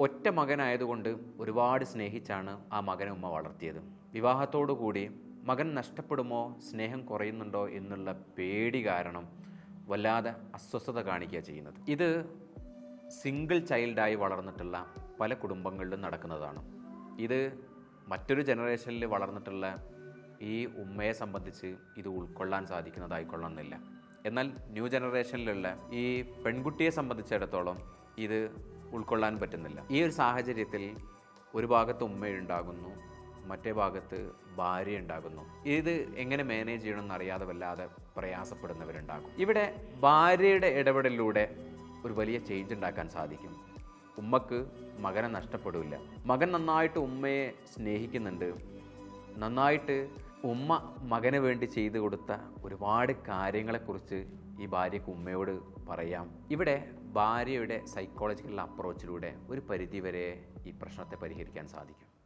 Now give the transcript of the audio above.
ഒറ്റ മകനായതുകൊണ്ട് ഒരുപാട് സ്നേഹിച്ചാണ് ആ മകനെ ഉമ്മ വളർത്തിയത്. വിവാഹത്തോടു കൂടി മകൻ നഷ്ടപ്പെടുമോ സ്നേഹം കുറയുന്നുണ്ടോ എന്നുള്ള പേടി കാരണം വല്ലാതെ അസ്വസ്ഥത കാണിക്കുക ചെയ്യുന്നത്. ഇത് സിംഗിൾ ചൈൽഡായി വളർന്നിട്ടുള്ള പല കുടുംബങ്ങളിലും നടക്കുന്നതാണ്. ഇത് മറ്റൊരു ജനറേഷനിൽ വളർന്നിട്ടുള്ള ഈ ഉമ്മയെ സംബന്ധിച്ച് ഇത് ഉൾക്കൊള്ളാൻ സാധിക്കുന്നതായിക്കൊള്ളണമെന്നില്ല. എന്നാൽ ന്യൂ ജനറേഷനിലുള്ള ഈ പെൺകുട്ടിയെ സംബന്ധിച്ചിടത്തോളം ഇത് ഉൾക്കൊള്ളാൻ പറ്റുന്നില്ല. ഈ ഒരു സാഹചര്യത്തിൽ ഒരു ഭാഗത്ത് ഉമ്മയുണ്ടാകുന്നു മറ്റേ ഭാഗത്ത് ഭാര്യ ഉണ്ടാകുന്നു ഇത് എങ്ങനെ മാനേജ് ചെയ്യണമെന്ന് അറിയാതെ വല്ലാതെ പ്രയാസപ്പെടുന്നവരുണ്ടാകും. ഇവിടെ ഭാര്യയുടെ ഇടപെടലിലൂടെ ഒരു വലിയ ചേഞ്ച് ഉണ്ടാക്കാൻ സാധിക്കും. ഉമ്മക്ക് മകനെ നഷ്ടപ്പെടില്ല. മകൻ നന്നായിട്ട് ഉമ്മയെ സ്നേഹിക്കുന്നുണ്ട്. നന്നായിട്ട് ഉമ്മ മകന് വേണ്ടി ചെയ്തു കൊടുത്ത ഒരുപാട് കാര്യങ്ങളെക്കുറിച്ച് ഈ ഭാര്യയ്ക്ക് ഉമ്മയോട് പറയാം. ഇവിടെ ഭാര്യയുടെ സൈക്കോളജിക്കൽ അപ്രോച്ചിലൂടെ ഒരു പരിധിവരെ ഈ പ്രശ്നത്തെ പരിഹരിക്കാൻ സാധിക്കും.